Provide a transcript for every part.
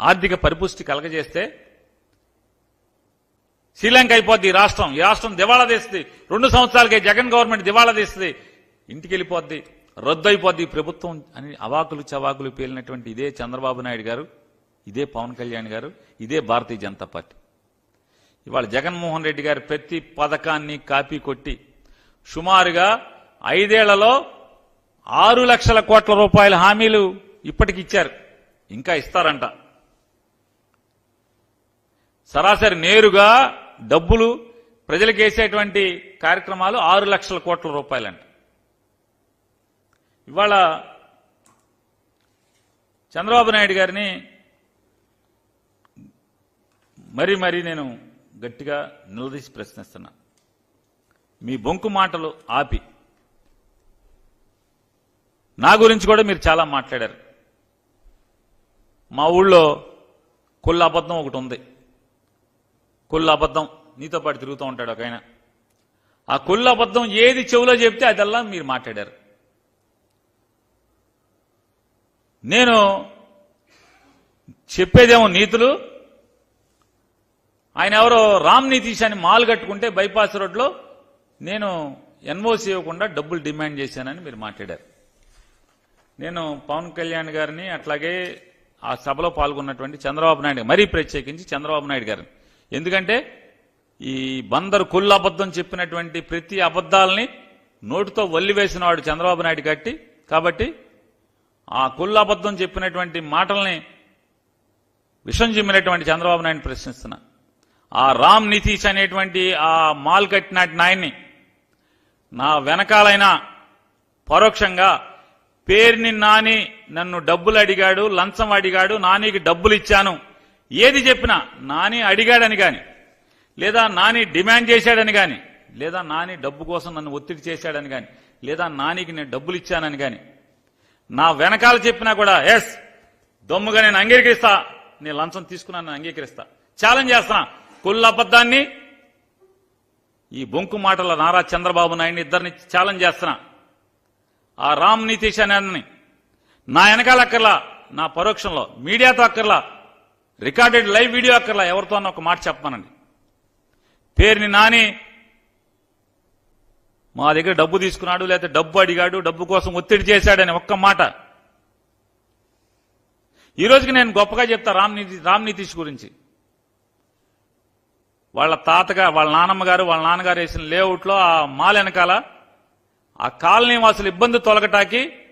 ఆర్థిక పరిపుష్టి కలగజేస్తే శ్రీలంక అయిపోద్ది ఈ రాష్ట్రం. ఈ రాష్ట్రం దివాళా తీస్తుంది. రెండు సంవత్సరాలకే జగన్ గవర్నమెంట్ దివాళా తీస్తుంది. ఇంటికి వెళ్ళిపోద్ది రద్దు అయిపోద్ది ప్రభుత్వం అని అవాకులు చవాకులు పేలినటువంటి ఇదే చంద్రబాబు నాయుడు గారు ఇదే పవన్ కళ్యాణ్ గారు ఇదే భారతీయ జనతా పార్టీ. ఇవాళ జగన్మోహన్ రెడ్డి గారు ప్రతి పథకాన్ని కాపీ కొట్టి సుమారుగా ఐదేళ్ళలో ఆరు లక్షల కోట్ల రూపాయల హామీలు ఇప్పటికి ఇచ్చారు ఇంకా ఇస్తారంట. సరాసరి నేరుగా డబ్బులు ప్రజలకు వేసేటువంటి కార్యక్రమాలు ఆరు లక్షల కోట్ల రూపాయలంట. ఇవాళ చంద్రబాబు నాయుడు గారిని మరీ మరీ నేను గట్టిగా నిలదీసి ప్రశ్నిస్తున్నా. మీ బొంకు మాటలు ఆపి. నా గురించి కూడా మీరు చాలా మాట్లాడారు. మా ఊళ్ళో కుళ్ళ అబద్ధం ఒకటి ఉంది. కుళ్ళ అబద్ధం. నీతో పాటు తిరుగుతూ ఉంటాడు ఒక ఆయన. ఆ కుళ్ళ అబద్ధం ఏది చెవులో చెప్తే అదల్లా మీరు మాట్లాడారు. నేను చెప్పేదేమో నీతులు. ఆయన ఎవరో రామ్ నితీష్ అని మాల్ కట్టుకుంటే బైపాస్ రోడ్లో నేను ఎన్ఓసి ఇవ్వకుండా డబ్బులు డిమాండ్ చేశానని మీరు మాట్లాడారు. నేను పవన్ కళ్యాణ్ గారిని అట్లాగే ఆ సభలో పాల్గొన్నటువంటి చంద్రబాబు నాయుడు మరీ ప్రత్యేకించి చంద్రబాబు నాయుడు గారిని. ఎందుకంటే ఈ బందరు కుళ్ళు అబద్ధం చెప్పినటువంటి ప్రతి అబద్ధాలని నోటితో వల్లివేసిన వాడు చంద్రబాబు నాయుడు కట్టి కాబట్టి ఆ కుళ్ళు అబద్ధం చెప్పినటువంటి మాటల్ని విషం చిమ్మినటువంటి చంద్రబాబు నాయుడు ప్రశ్నిస్తున్నా. ఆ రామ్ నితీష్ అనేటువంటి ఆ మాల్ కట్టినట్టు నాయన్ని నా వెనకాలైనా పరోక్షంగా పేరుని నాని నన్ను డబ్బులు అడిగాడు లంచం అడిగాడు నానికి డబ్బులు ఇచ్చాను. ఏది చెప్పినా నాని అడిగాడని కానీ లేదా నాని డిమాండ్ చేశాడని కానీ లేదా నాని డబ్బు కోసం నన్ను ఒత్తిడి చేశాడని కానీ లేదా నానికి నేను డబ్బులు ఇచ్చానని గాని నా వెనకాల చెప్పినా కూడా ఎస్ దమ్ముగా నేను అంగీకరిస్తా నేను లంచం తీసుకున్నాను నేను అంగీకరిస్తా. ఛాలెంజ్ చేస్తా. కుళ్ళ అబద్ధాన్ని ఈ బొంకు మాటల నారా చంద్రబాబు నాయుడిని ఇద్దరిని ఛాలెంజ్ చేస్తున్నా. ఆ రామ్ నితీష్ అనేని నా వెనకాల అక్కర్లా నా పరోక్షంలో మీడియాతో అక్కర్లా రికార్డెడ్ లైవ్ వీడియో అక్కర్లా ఎవరితో అన్న ఒక మాట చెప్పమనండి. పేరుని నాని మా దగ్గర డబ్బు తీసుకున్నాడు లేకపోతే డబ్బు అడిగాడు డబ్బు కోసం ఒత్తిడి చేశాడని ఒక్క మాట. ఈ రోజుకి నేను గొప్పగా చెప్తా రామ్ రామ్నీతీష్ రామ్ నితీష్ గురించి. వాళ్ళ తాతగా వాళ్ళ నాన్నమ్మ గారు వాళ్ళ నాన్నగారు వేసిన లేఅవుట్లో ఆ మాల వెనకాల ఆ కాలనీ వాసులు ఇబ్బంది తొలగటాకి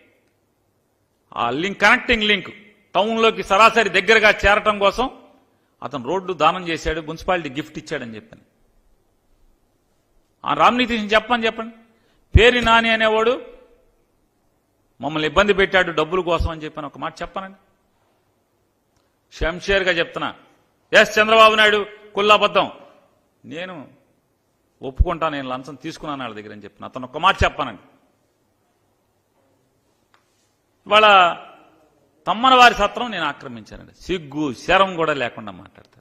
ఆ లింక్ కనెక్టింగ్ లింక్ టౌన్లోకి సరాసరి దగ్గరగా చేరటం కోసం అతను రోడ్డు దానం చేశాడు మున్సిపాలిటీ గిఫ్ట్ ఇచ్చాడని చెప్పాను. ఆ రామ్నీతిని చెప్పని చెప్పండి. పేరు నాని అనేవాడు మమ్మల్ని ఇబ్బంది పెట్టాడు డబ్బుల కోసం అని చెప్పాను ఒక మాట చెప్పనండి. షంషేర్గా చెప్తున్నా. ఎస్ చంద్రబాబు నాయుడు కుల్లాబద్ధం నేను ఒప్పుకుంటా నేను లంచం తీసుకున్నాను వాళ్ళ దగ్గర అని చెప్పిన. అతను ఒక మాట చెప్పానండి. వాళ్ళ తమ్మన వారి సత్రం నేను ఆక్రమించానండి. సిగ్గు శరం కూడా లేకుండా మాట్లాడతాను